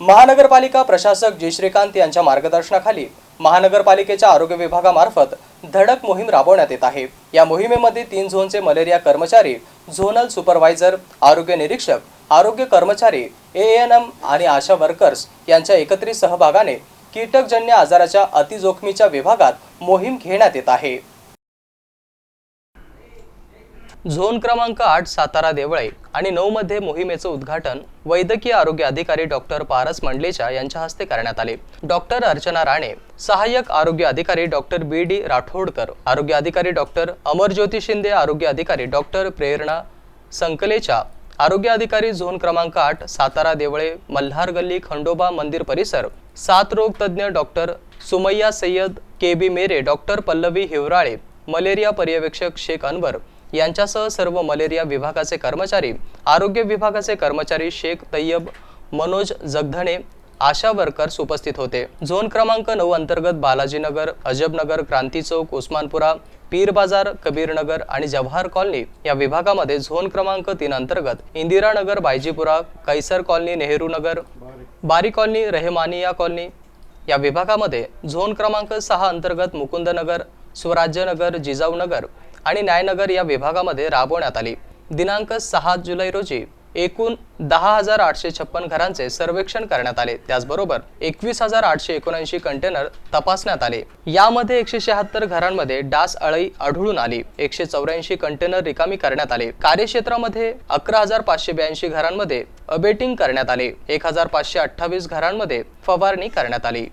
महानगरपालिका प्रशासक जी श्रीकांत यांच्या मार्गदर्शनाखाली महानगरपालिकेच्या आरोग्य विभागामार्फत धडक मोहीम राबवण्यात येत आहे. या मोहिमेमध्ये तीन झोनचे मलेरिया कर्मचारी झोनल सुपरवायझर आरोग्य निरीक्षक आरोग्य कर्मचारी ए एन एम आणि आशा वर्कर्स यांच्या एकत्रित सहभागाने कीटकजन्य आजाराच्या अतिजोखमीच्या विभागात मोहीम घेण्यात येत आहे. झोन क्रमांक आठ सातारा देवळे आणि नऊमध्ये मोहिमेचं उद्घाटन वैद्यकीय आरोग्य अधिकारी डॉक्टर पारस मंडलेच्या यांच्या हस्ते करण्यात आले. डॉक्टर अर्चना राणे सहाय्यक आरोग्य अधिकारी डॉक्टर बी. डी. राठोडकर आरोग्य अधिकारी डॉक्टर अमरज्योती शिंदे आरोग्य अधिकारी डॉक्टर प्रेरणा संकलेचा आरोग्य अधिकारी झोन क्रमांक आठ सातारा देवळे मल्हार गल्ली खंडोबा मंदिर परिसर सात रोग तज्ज्ञ doctor Sumayya Sayyad K. B. मेरे डॉक्टर पल्लवी हिवराळे मलेरिया पर्यवेक्षक शेख अनवर यांच्यासह सर्व मलेरिया विभागाचे कर्मचारी आरोग्य विभागाचे कर्मचारी शेख तय्यब मनोज जगधणे आशा वर्कर्स उपस्थित होते. झोन क्रमांक नऊ अंतर्गत बालाजीनगर अजबनगर क्रांती चौक उस्मानपुरा पीर बाजार कबीरनगर आणि जव्हार कॉलनी या विभागामध्ये झोन क्रमांक तीन अंतर्गत Indiranagar Baijipura Kaiser colony Nehru Nagar Bari colony Rahmania colony या विभागामध्ये झोन क्रमांक सहा अंतर्गत मुकुंदनगर स्वराज्यनगर जिजाऊनगर आणि न्यायनगर या विभागामध्ये राबवण्यात आली. दिनांक सहा जुलै रोजी एकूण दहा हजार आठशे छप्पन घरांचे सर्वेक्षण करण्यात आले. त्याचबरोबर एकवीस हजार आठशे एकोणऐंशी कंटेनर तपासण्यात आले. यामध्ये एकशे शहात्तर घरांमध्ये डास अळई आढळून आली. एकशे चौऱ्याऐंशी कंटेनर रिकामी करण्यात आले. कार्यक्षेत्रामध्ये अकरा हजार पाचशे ब्याऐंशी घरांमध्ये अबेटिंग करण्यात आले. एक हजार पाचशे अठ्ठावीस घरांमध्ये फवारणी करण्यात आली.